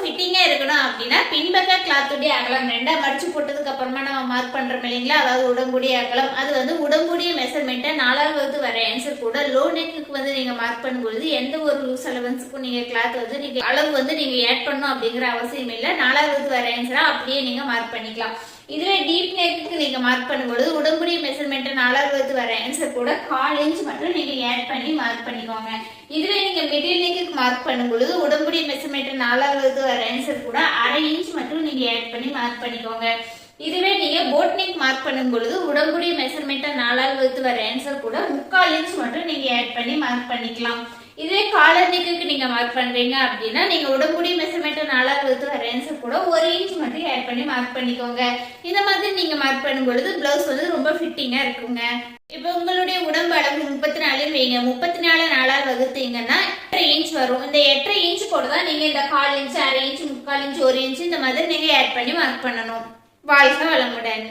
ஃபிட்டிங்காக இருக்கணும் அப்படின்னா பின்பக்க கிளாத்துடைய அகலம் ரெண்டாக மடிச்சு போட்டதுக்கு அப்புறமா நம்ம மார்க் பண்ணுறோம் இல்லைங்களா? அதாவது உடம்புடைய அகலம். அது வந்து உடம்புடைய மெஷர்மெண்ட்டை நாலாவது வகுத்து வர ஆன்சர் கூட லோ நெக்குக்கு வந்து நீங்கள் மார்க் பண்ணும்பொழுது எந்த ஒரு லூஸ் அலவன்ஸுக்கும் நீங்கள் கிளாத் வந்து நீங்கள் அளவு வந்து நீங்கள் ஆட் பண்ணணும் அப்படிங்கிற அவசியம் இல்லை. நாலாவது வகுத்து வர ஆன்சராக அப்படியே நீங்கள் மார்க் பண்ணிக்கலாம். இதுவே டீப் நெக்குக்கு நீங்க மார்க் பண்ணும்பொழுது உடம்புடைய மெஷர்மெண்ட் நாலாவது வர ஆன்சர் கூட கால் இன்ச் மட்டும் நீங்க ஆட் பண்ணி மார்க் பண்ணிக்கோங்க. இதுவே நீங்க மிடில் நெக்குக்கு மார்க் பண்ணும்பொழுது உடம்புடைய மெஷர்மெண்ட் நாலாவது வர ஆன்சர் கூட அரை இன்ச் மட்டும் நீங்க ஆட் பண்ணி மார்க் பண்ணிக்கோங்க. இதுவே நீங்க போட் நெக் மார்க் பண்ணும் பொழுது உடம்புடைய மெஷர்மெண்ட்டை நாலாவது வகுத்து வர ஆன்சர் கூட முக்கால் இன்ச் மட்டும் நீங்க ஆட் பண்ணி மார்க் பண்ணிக்கலாம். இதுவே காலர் நெக்குக்கு நீங்க மார்க் பண்றீங்க அப்படின்னா நீங்க உடம்புடைய மெஷர்மெண்ட் வகுத்து கூட ஒரு இன்ச் மட்டும் ஆட் பண்ணி மார்க் பண்ணிக்கோங்க. இந்த மாதிரி நீங்க மார்க் பண்ணும் பொழுது பிளவுஸ் வந்து ரொம்ப ஃபிட்டிங்கா இருக்குங்க. இப்போ உங்களுடைய உடம்பு அளவு முப்பத்தி நாலுன்னு வைங்க. முப்பத்தி நாலு நாலாவது வகுத்தீங்கன்னா எட்டரை இன்ச் வரும். இந்த எட்டரை இன்ச் கூட தான் நீங்க இந்த கால் இன்ச் அரை இன்ச் முக்கால் இன்ச் ஒரு இன்ச் இந்த மாதிரி நீங்க ஆட் பண்ணி மார்க் பண்ணணும். வாழ்க வளமுடன்.